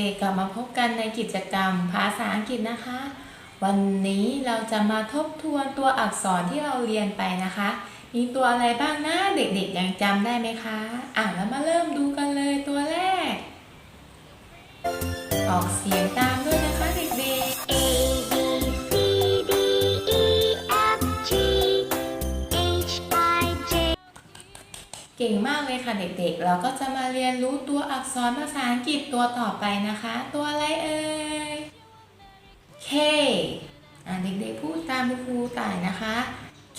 ด็กๆกลับมาพบกันในกิจกรรมภาษาอังกฤษนะคะ วันนี้เราจะมาทบทวนตัวอักษรที่เราเรียนไปนะคะ มีตัวอะไรบ้างนะเด็กๆยังจำได้ไหมคะอะแล้วมาเริ่มดูกันเลยตัวแรก ออกเสียงตามด้วยนะ ก่งมากเลยค่ะเด็กๆ เราก็จะมาเรียนรู้ตัวอักษรภาษาอังกฤษตัวต่อไปนะคะ ตัวอะไรเอ่ย K อะเด็กๆพูดตามคุณครูต่ายนะคะ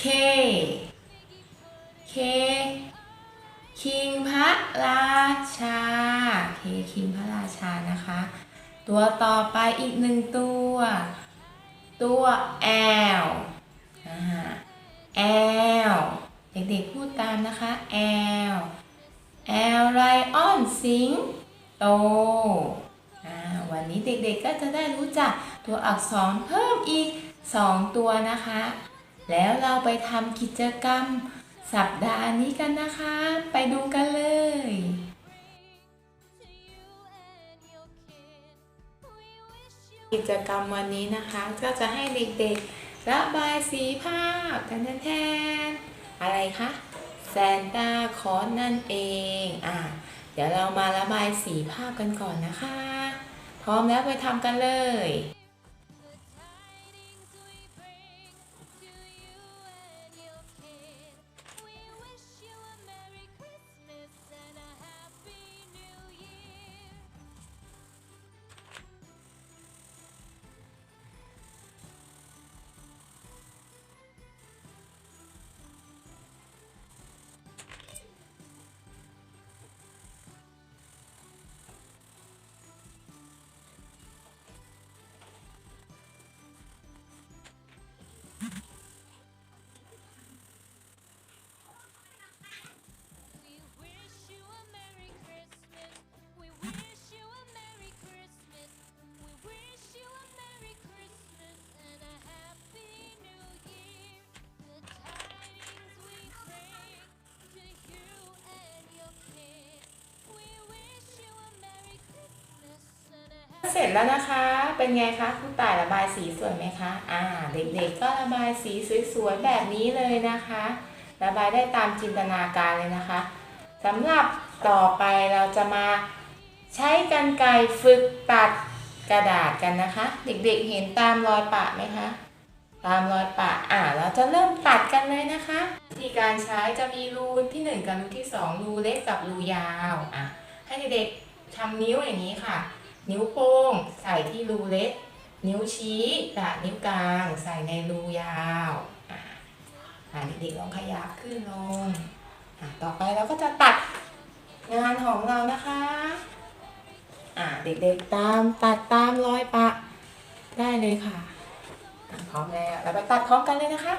K K คิงพระราชา K คิงพระราชานะคะ ตัวต่อไปอีกหนึ่งตัว ตัว L อ่า L เด็กๆพูดตามนะคะ L L lion สิงโตวันนี้เด็กๆก็จะได้รู้จักตัวอักษรเพิ่มอีก 2 ตัวนะคะ แล้วเราไปทำกิจกรรมสัปดาห์นี้กันนะคะ ไปดูกันเลยกิจกรรมวันนี้นะคะ ก็จะให้เด็กๆ ระบายสีภาพแทนๆ อะไรคะแซนตาคอสนั่นเอง อะ เดี๋ยวเรามาระบายสีภาพกันก่อนนะคะ พร้อมแล้วไปทำกันเลย เสร็จแล้วนะคะ เป็นไงคะคุณต่ายระบายสีสวยไหมคะ อ่า เด็กๆก็ระบายสีสวยๆแบบนี้เลยนะคะ ระบายได้ตามจินตนาการเลยนะคะสำหรับต่อไปเราจะมาใช้กันไกรฝึกตัดกระดาษกันนะคะ เด็กๆเห็นตามรอยปะไหมคะ ตามรอยปะ อ่า เราจะเริ่มตัดกันเลยนะคะวิธีการใช้จะมีรูที่หนึ่งกับรูที่สองรูเล็กกับรูยาว อะ ให้เด็กๆทำนิ้วอย่างนี้ค่ะ นิ้วโป้งใส่ที่รูเล็ก นิ้วชี้กับนิ้วกลางใส่ในรูยาวอะอะเด็กๆลองขยับขึ้นลงอะต่อไปเราก็จะตัดงานของเรานะคะอะเด็กๆตามตัดตามรอยปะได้เลยค่ะอะพร้อมแล้วเราไปตัดพร้อมกันเลยนะคะ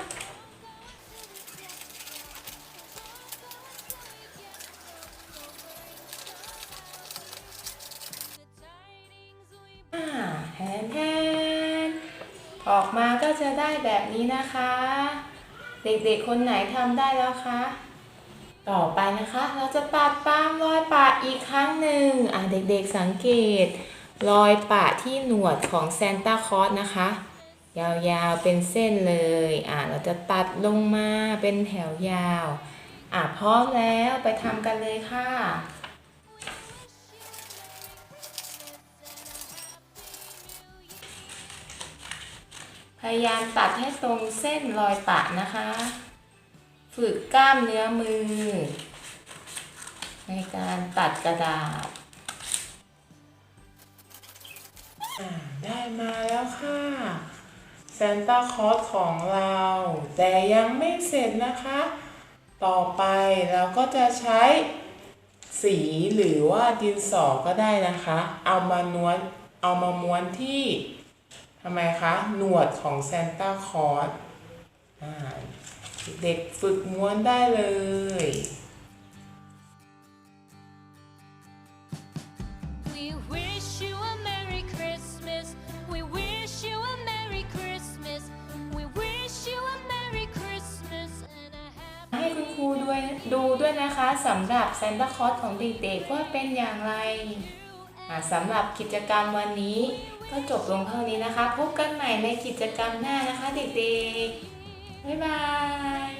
ออกมาก็จะได้แบบนี้นะคะ เด็กๆคนไหนทำได้แล้วคะ ต่อไปนะคะ เราจะตัดตามรอยปะอีกครั้งหนึ่งอะเด็กๆสังเกต รอยปะที่หนวดของซนต้าคอสนะคะ ยาวๆเป็นเส้นเลยอะเราจะตัดลงมาเป็นแถวยาวอะพร้อมแล้วไปทำกันเลยค่ะ พยายามตัดให้ตรงเส้นรอยปะนะคะ ฝึกกล้ามเนื้อมือ ในการตัดกระดาษได้มาแล้วค่ะแซนต้าคอสของเรา แต่ยังไม่เสร็จนะคะ ต่อไปเราก็จะใช้สีหรือว่าดินสอก็ได้นะคะ เอามาน้วนเอามาม้วนที่ ทำไมคะ หนวดของซานตาคลอสอ่าเด็กฝึกม้วนได้เลย We wish you a Merry Christmas. We wish you a Merry Christmas. We wish you a Merry Christmas and a Happy ให้คุณครูด้วยดูด้วยนะคะสำหรับซานตาคลอสของเด็กๆว่าเป็นอย่างไรอ่า สำหรับกิจกรรมวันนี้ก็จบลงเท่านี้นะคะ พบกันใหม่ในกิจกรรมหน้านะคะเด็กๆ บ๊ายบาย